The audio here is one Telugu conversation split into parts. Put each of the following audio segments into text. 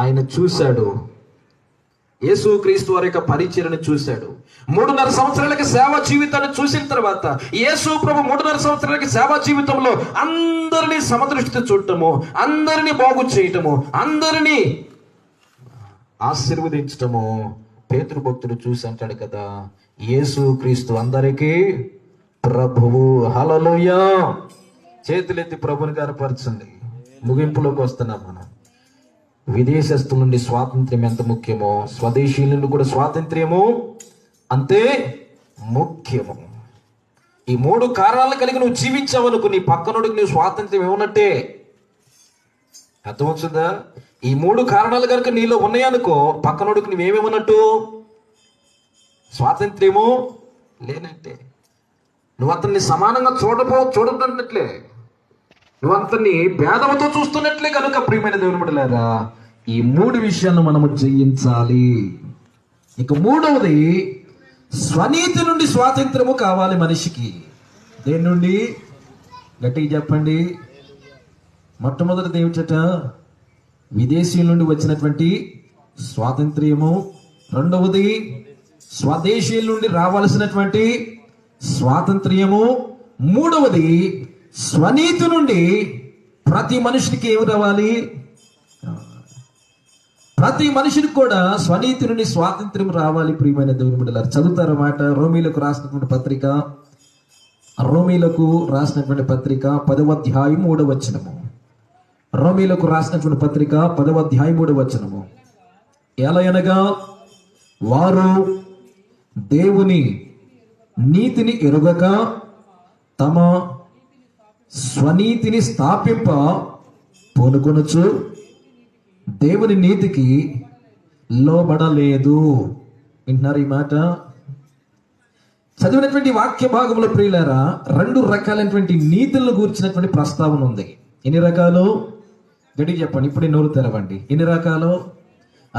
ఆయన చూశాడు. యేసుక్రీస్తు వారి యొక్క పరిచయను చూశాడు. మూడున్నర సంవత్సరాలకి సేవా జీవితాన్ని చూసిన తర్వాత యేసు ప్రభు మూడున్నర సంవత్సరాలకి సేవా జీవితంలో అందరినీ సమదృష్టితో చూడటము అందరినీ బాగు చేయటము అందరినీ ఆశీర్వదించటము పేతృభక్తుడు భక్తుడు చూసి అంటాడు కదా యేసు క్రీస్తు అందరికీ ప్రభువు. హలలోయ చేతులెత్తి ప్రభుని గారపరచండి ముగింపులోకి వస్తున్నాం మనం. విదేశస్తుల నుండి స్వాతంత్ర్యం ఎంత ముఖ్యమో స్వదేశీయుల నుండి కూడా స్వాతంత్ర్యము అంతే ముఖ్యము. ఈ మూడు కారణాలు కలిగి నువ్వు జీవించావనుకో నీ పక్కనుడికి నువ్వు స్వాతంత్ర్యం ఏమన్నట్టే అర్థమవుతుందా? ఈ మూడు కారణాలు కనుక నీలో ఉన్నాయనుకో పక్కనోడికి నువ్వేమేమన్నట్టు స్వాతంత్ర్యము లేనట్టే. నువ్వు అతన్ని సమానంగా చూడపో చూడటట్లే నువ్వు అతన్ని భేదముతో చూస్తున్నట్లే కనుక ప్రియమైన దేవుని బిడ్డలారా ఈ మూడు విషయాలను మనము జయించాలి. ఇక మూడవది స్వనీతి నుండి స్వాతంత్రము కావాలి మనిషికి. దేని నుండి? గట్టిగా చెప్పండి. మొట్టమొదటిది ఏమిటట? విదేశీయుల నుండి వచ్చినటువంటి స్వాతంత్ర్యము. రెండవది స్వదేశీయుల నుండి రావాల్సినటువంటి స్వాతంత్ర్యము. మూడవది స్వనీతి నుండి ప్రతి మనిషికి ఏమి రావాలి? ప్రతి మనిషికి కూడా స్వనీతి నుండి స్వాతంత్ర్యం రావాలి ప్రియమైన దేవుని బిడ్డలారు. చదువుతారు మాట రోమిలకు రాసినటువంటి పత్రిక రోమిలకు రాసినటువంటి పత్రిక పదవ అధ్యాయం మూడవ వచనము. రోమిలకు రాసినటువంటి పత్రిక పదవ అధ్యాయం మూడవ వచనము. అనగా వారు దేవుని నీతిని ఎరుగక తమ స్వనీతిని స్థాపింప పూనుకొనొచ్చు. దేవుని నీతికి లోబడలేదు. వింటున్నారు ఈ మాట? చదివినటువంటి వాక్య భాగంలో ప్రియులారా రెండు రకాలైనటువంటి నీతులను గూర్చినటువంటి ప్రస్తావన ఉంది. ఎన్ని రకాలు? గడికి చెప్పండి ఇప్పుడే నోరు తెరవండి. ఎన్ని రకాలు?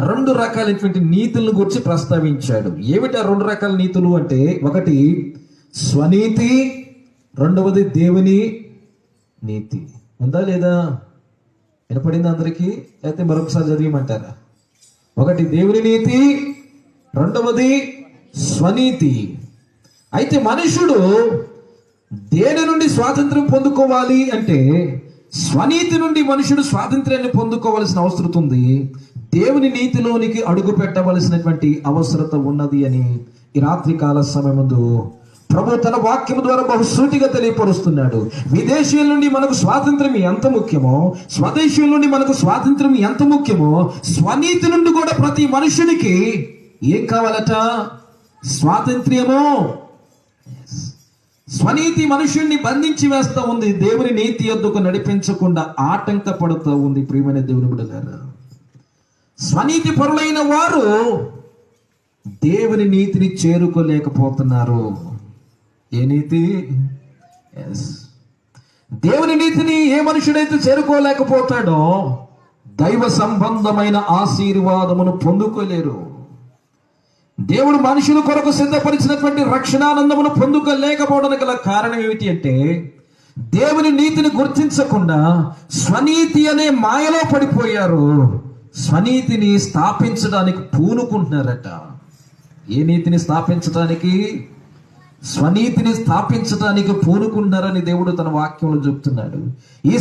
రెండు రకాలైనటువంటి నీతులను గురించి ప్రస్తావించాడు. ఏమిటి ఆ రెండు రకాల నీతులు అంటే? ఒకటి స్వనీతి. రెండవది దేవుని నీతి. ఉందా లేదా? వినపడింది అందరికీ? అయితే మరొకసారి చదివమంటారా? ఒకటి దేవుని నీతి రెండవది స్వనీతి. అయితే మనుషుడు దేని నుండి స్వాతంత్రం పొందుకోవాలి అంటే స్వనీతి నుండి మనుషుడు స్వాతంత్ర్యాన్ని పొందుకోవలసిన అవసరం ఉంది. దేవుని నీతిలోనికి అడుగు పెట్టవలసినటువంటి అవసరత ఉన్నది అని ఈ రాత్రి కాల సమయముందు ప్రభు తన వాక్యం ద్వారా బహుసూటిగా తెలియపరుస్తున్నాడు. విదేశీయుల నుండి మనకు స్వాతంత్రం ఎంత ముఖ్యమో స్వదేశీయుల నుండి మనకు స్వాతంత్రం ఎంత ముఖ్యమో స్వనీతి నుండి కూడా ప్రతి మనుషునికి ఏం కావాలట? స్వాతంత్ర్యము. స్వనీతి మనుషుల్ని బంధించి వేస్తూ ఉంది. దేవుని నీతి ఎద్దుకు నడిపించకుండా ఆటంకపడుతూ ఉంది. ప్రియమైన దేవుని బిడ్డలారా స్వనీతి పరులైన వారు దేవుని నీతిని చేరుకోలేకపోతున్నారు. ఏ నీతి? ఎస్ దేవుని నీతిని ఏ మనుషుడైతే చేరుకోలేకపోతాడో దైవ సంబంధమైన ఆశీర్వాదమును పొందుకోలేరు. దేవుడు మనుషుల కొరకు సిద్ధపరిచినటువంటి రక్షణానందమును పొందుకోలేకపోవడానికి గల కారణం ఏమిటి అంటే దేవుని నీతిని గుర్తించకుండా స్వనీతి అనే మాయలో పడిపోయారు. స్వనీతిని స్థాపించడానికి పూనుకుంటున్నారట. ఏ నీతిని స్థాపించడానికి? స్వనీతిని స్థాపించడానికి పూనుకున్నారని దేవుడు తన వాక్యంలో చెప్తున్నాడు. ఈ